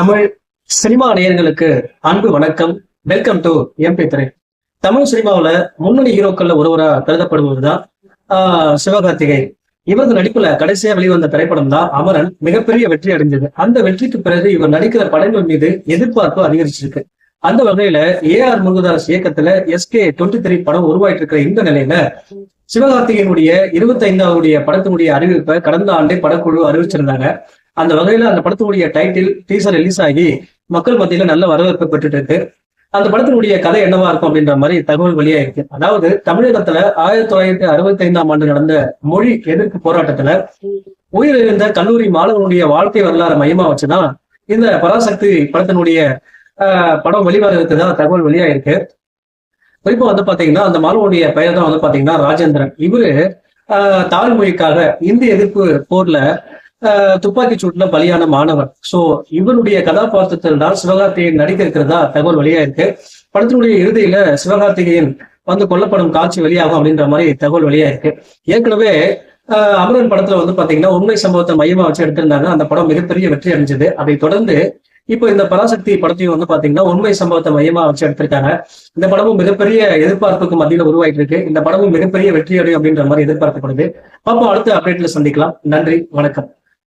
Tamil cinema நேயர்களுக்கு அன்பு வணக்கம். வெல்கம் டு எம்பி திரை தமிழ் சினிமாவுல முன்னணி ஹீரோக்கள்ல ஒருவரா கருதப்படுவதுதான் தான் சிவகார்த்திகை இவரது நடிப்புல கடைசியா வெளிவந்த திரைப்படம் தான் அமரன். மிகப்பெரிய வெற்றி அடைஞ்சது அந்த வெற்றிக்கு பிறகு இவர் நடிக்கிற படங்கள் மீது எதிர்பார்ப்பு அதிகரிச்சிருக்கு. அந்த வகையில ஏ ஆர் முருகதாஸ் இயக்கத்துல எஸ்கே டுவெண்ட்டி த்ரீ படம் உருவாயிட்டு இருக்கிற இந்த நிலையில சிவகார்த்திகேயனுடைய இருபத்தி ஐந்தாவது படத்தினுடைய அறிவிப்பை கடந்த ஆண்டே படக்குழு அறிவிச்சிருந்தாங்க. அந்த வகையில அந்த படத்தினுடைய டைட்டில் டீசர் ரிலீஸ் ஆகி மக்கள் மத்தியில நல்ல வரவேற்பு பெற்றுட்டு இருக்கு. அந்த படத்தினுடைய கதை என்னவா இருக்கும் அப்படின்ற மாதிரி தகவல் வெளியா இருக்கு அதாவது தமிழகத்துல ஆயிரத்தி தொள்ளாயிரத்தி அறுபத்தி ஐந்தாம் ஆண்டு நடந்த மொழி எதிர்ப்பு போராட்டத்துல உயிரிழந்த கல்லூரி மாணவனுடைய வாழ்க்கை வரலாறு மையமா வச்சுதான் இந்த பராசக்தி படத்தினுடைய ஆஹ், படம் வெளிவர இருக்குதா தகவல் வெளியா இருக்கு குறிப்பா வந்து பாத்தீங்கன்னா அந்த மாணவனுடைய பெயர் தான் வந்து பாத்தீங்கன்னா ராஜேந்திரன். இவரு ஆஹ், தாய்மொழிக்காக இந்திய எதிர்ப்பு போர்ல துப்பாக்கி சூட்டுல பலியான மாணவர். சோ இவனுடைய கதாபாத்திரத்தில் தான் சிவகார்த்திகேயன் நடிக்க இருக்கிறதா தகவல் வெளியா இருக்கு. படத்தினுடைய இறுதியில சிவகார்த்திகேயன் வந்து கொல்லப்படும் காட்சி வெளியாகும் அப்படின்ற மாதிரி தகவல் வெளியா இருக்கு. ஏற்கனவே ஆஹ், அமரன் படத்துல வந்து பாத்தீங்கன்னா உண்மை சம்பவத்தை மையமா வச்சு எடுத்திருந்தாங்க. அந்த படம் மிகப்பெரிய வெற்றி அடைஞ்சது. அதை தொடர்ந்து இப்போ இந்த பராசக்தி படத்தையும் வந்து பாத்தீங்கன்னா உண்மை சம்பவத்தை மையமா வச்சு எடுத்திருக்காங்க. இந்த படமும் மிகப்பெரிய எதிர்பார்ப்புக்கு மத்தியில உருவாயிட்டு இருக்கு. இந்த படமும் மிகப்பெரிய வெற்றி அடையும் அப்படின்ற மாதிரி எதிர்பார்க்கப்படுது. பாப்போம் அடுத்த அப்டேட்ல சந்திக்கலாம். நன்றி வணக்கம்.